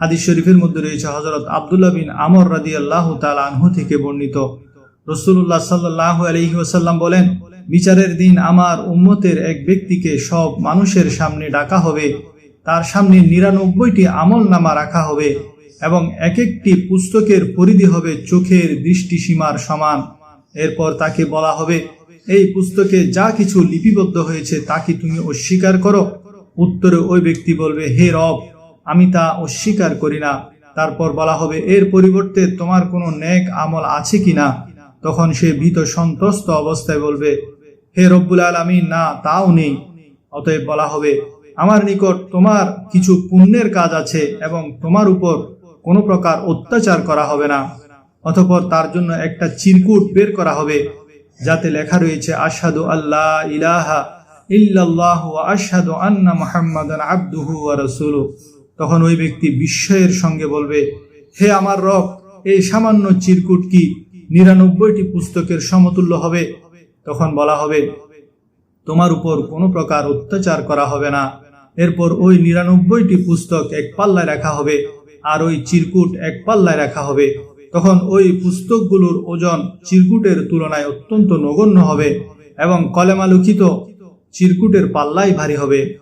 হাদিস শরীফের মধ্যে রয়েছে হজরত আবদুল্লাহ বিন আমর রাদি আল্লাহ আনহু থেকে বর্ণিত। রসুল্লাহ সাল্লাহ আলহি ওসাল্লাম বলেন, বিচারের দিন আমার উম্মতের এক ব্যক্তিকে সব মানুষের সামনে ডাকা হবে। তার সামনে নিরানব্বইটি আমল নামা রাখা হবে এবং এক একটি পুস্তকের পরিধি হবে চোখের দৃষ্টিসীমার সমান। এরপর তাকে বলা হবে, এই পুস্তকে যা কিছু লিপিবদ্ধ হয়েছে তা কি তুমি অস্বীকার করো। উত্তরে ওই ব্যক্তি বলবে, হে রব আমি তা অস্বীকার করি না। তারপর বলা হবে, এর পরিবর্তে তোমার কোনো ন্যাক আমল আছে কিনা তখন সে ভীত সন্ত্রস্ত অবস্থায় বলবে, হে রব্বুল আলমী না, তাও নেই। অতএব বলা হবে, আমার নিকট তোমার কিছু পুণ্যের কাজ আছে এবং তোমার উপর কোনো প্রকার অত্যাচার করা হবে না। অতঃপর তার জন্য একটা চিরকুট বের করা হবে, যাতে লেখা রয়েছে, আশহাদু আল্লাহ ইলাহা ইল্লাহ ওয়া আশহাদু আন্না মুহাম্মাদান আবদুহু ওয়া রাসূলুহু। তখন ওই ব্যক্তি বিস্ময়ের সঙ্গে বলবে, হে আমার রব, এই সামান্য চিরকুট কি নিরানব্বইটি পুস্তকের সমতুল্য হবে? তখন বলা হবে, তোমার উপর কোনো প্রকার অত্যাচার করা হবে না। এরপর ওই নিরানব্বইটি পুস্তক এক পাল্লায় রাখা হবে আর ওই চিরকুট এক পাল্লায় রাখা হবে। তখন ওই পুস্তকগুলোর ওজন চিরকুটের তুলনায় অত্যন্ত নগণ্য হবে এবং কলেমালুখিত চিরকুটের পাল্লাই ভারী হবে।